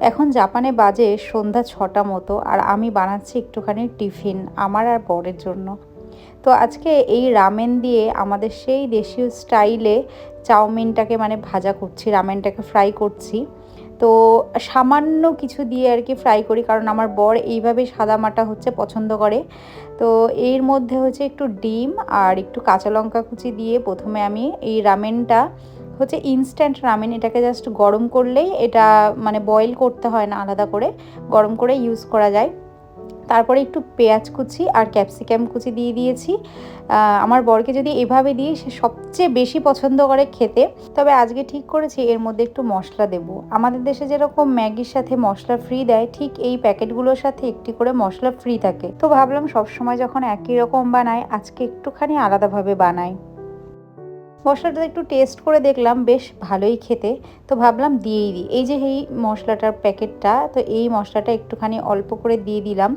এখন জাপানে বাজে সন্ধ্যা ছটা মতো আর আমি বানাচ্ছি একটুখানি টিফিন আমার আর বরের জন্য। তো আজকে এই রামেন দিয়ে আমাদের সেই দেশীয় স্টাইলে চাউমিনটাকে মানে ভাজা করছি, রামেনটাকে ফ্রাই করছি। তো সামান্য কিছু দিয়ে আর কি ফ্রাই করি কারণ আমার বর এইভাবে সাদা মাটা হচ্ছে পছন্দ করে। তো এর মধ্যে হচ্ছে একটু ডিম আর একটু কাঁচা লঙ্কা কুচি দিয়ে প্রথমে আমি এই রামেনটা হচ্ছে ইনস্ট্যান্ট রামেন এটাকে জাস্ট গরম করলেই এটা মানে বয়েল করতে হয় না আলাদা করে, গরম করে ইউজ করা যায়। তারপরে একটু পেঁয়াজ কুচি আর ক্যাপসিকাম কুচি দিয়ে দিয়েছি। আমার বরকে যদি এভাবে দিই, সে সবচেয়ে বেশি পছন্দ করে খেতে। তবে আজকে ঠিক করেছি, এর মধ্যে একটু মশলা দেব। আমাদের দেশে যেরকম ম্যাগির সাথে মশলা ফ্রি দেয়, ঠিক এই প্যাকেটগুলোর সাথে একটি করে মশলা ফ্রি থাকে। তো ভাবলাম সবসময় যখন একই রকম বানাই, আজকে একটুখানি আলাদাভাবে বানাই। মশলাটা একটু টেস্ট করে দেখলাম, বেশ ভালোই খেতে। তো ভাবলাম দিয়েই দিই। এই যে এই মশলাটার প্যাকেটটা, তো এই মশলাটা একটুখানি অল্প করে দিয়ে দিলাম।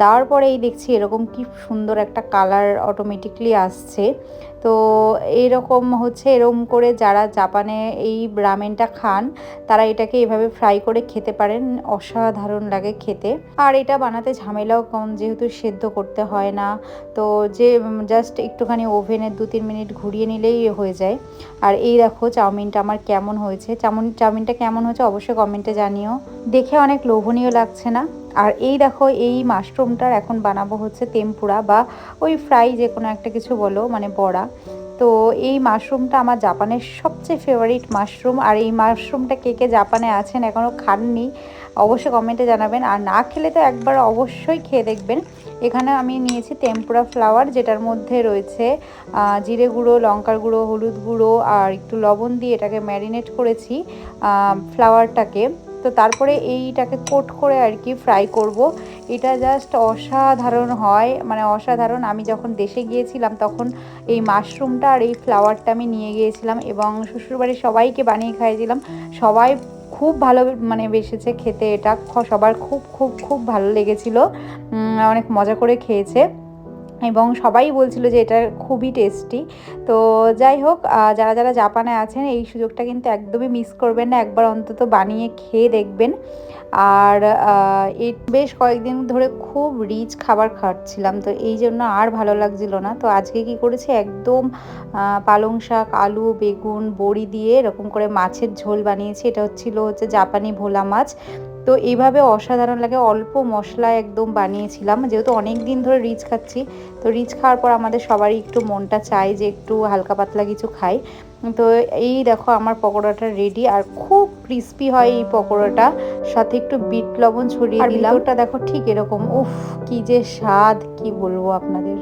দেওয়ার পরে এই দেখছি এরকম কি সুন্দর একটা কালার অটোমেটিকলি আসছে। তো এরকম হচ্ছে এরকম করে যারা জাপানে এই রামেনটা খান, তারা এটাকে এভাবে ফ্রাই করে খেতে পারেন, অসাধারণ লাগে খেতে। আর এটা বানাতে ঝামেলাও কম, যেহেতু সেদ্ধ করতে হয় না, তো যে জাস্ট একটুখানি ওভেনে দু তিন মিনিট ঘুরিয়ে নিলেই হয়ে যায়। আর এই দেখো চাউমিনটা আমার কেমন হয়েছে চাউমিন চাউমিনটা কেমন হয়েছে অবশ্যই কমেন্টে জানিও। দেখে অনেক লোভনীয় লাগছে না? আর এই দেখো, এই মাশরুমটার এখন বানাবো হচ্ছে তেম্পুরা বা ওই ফ্রাই যে কোনো একটা কিছু বলো মানে বড়া। তো এই মাশরুমটা আমার জাপানের সবচেয়ে ফেভারিট মাশরুম আর এই মাশরুমটা কে কে জাপানে আছেন এখনও খাননি, অবশ্যই কমেন্টে জানাবেন। আর না খেলে তো একবার অবশ্যই খেয়ে দেখবেন। এখানে আমি নিয়েছি তেম্পুরা ফ্লাওয়ার যেটার মধ্যে রয়েছে জিরে গুঁড়ো, লঙ্কার গুঁড়ো, হলুদ গুঁড়ো, আর একটু লবণ দিয়ে এটাকে ম্যারিনেট করেছি ফ্লাওয়ারটাকে তো তারপরে এইটাকে কোট করে আর কি ফ্রাই করব। এটা জাস্ট অসাধারণ হয় মানে অসাধারণ। আমি যখন দেশে গিয়েছিলাম তখন এই মাশরুমটা আর এই ফ্লাওয়ারটা আমি নিয়ে গিয়েছিলাম এবং শ্বশুরবাড়ির সবাইকে বানিয়ে খাইয়েছিলাম। সবাই খুব ভালো মানে বেসেছে খেতে, এটা সবার খুব খুব খুব ভালো লেগেছিল। অনেক মজা করে খেয়েছে। এবং সবাই বলছিল যে এটা খুবই টেস্টি। তো যাই হোক যারা যারা জাপানে আছেন, এই সুযোগটা কিন্তু একদমই মিস করবেন না। একবার অন্তত বানিয়ে খেয়ে দেখবেন। আর এই বেশ কয়েকদিন ধরে খুব রিচ খাবার খাচ্ছিলাম। তো এই জন্য আর ভালো লাগছিল না। তো আজকে কি করেছি? একদম পালং শাক, আলু, বেগুন, বড়ি দিয়ে এরকম করে মাছের ঝোল বানিয়েছি। এটা হচ্ছিল হচ্ছে জাপানি ভোলা মাছ। তো এইভাবে অসাধারণ লাগে। অল্প মশলা একদম বানিয়েছিলাম। যেহেতু অনেক দিন ধরে রিচ খাচ্ছি তো রিচ খাওয়ার পর আমাদের সবারই একটু মনটা চাই যে একটু হালকা পাতলা কিছু খাই। তো এই দেখো আমার পকোড়াটা রেডি আর খুব ক্রিস্পি হয় এই পকোড়াটা। সাথে একটু বিট লবণ ছড়িয়ে দিলাম। ওটা দেখো ঠিক এরকম। উফ কি যে স্বাদ কি বলব আপনাদের।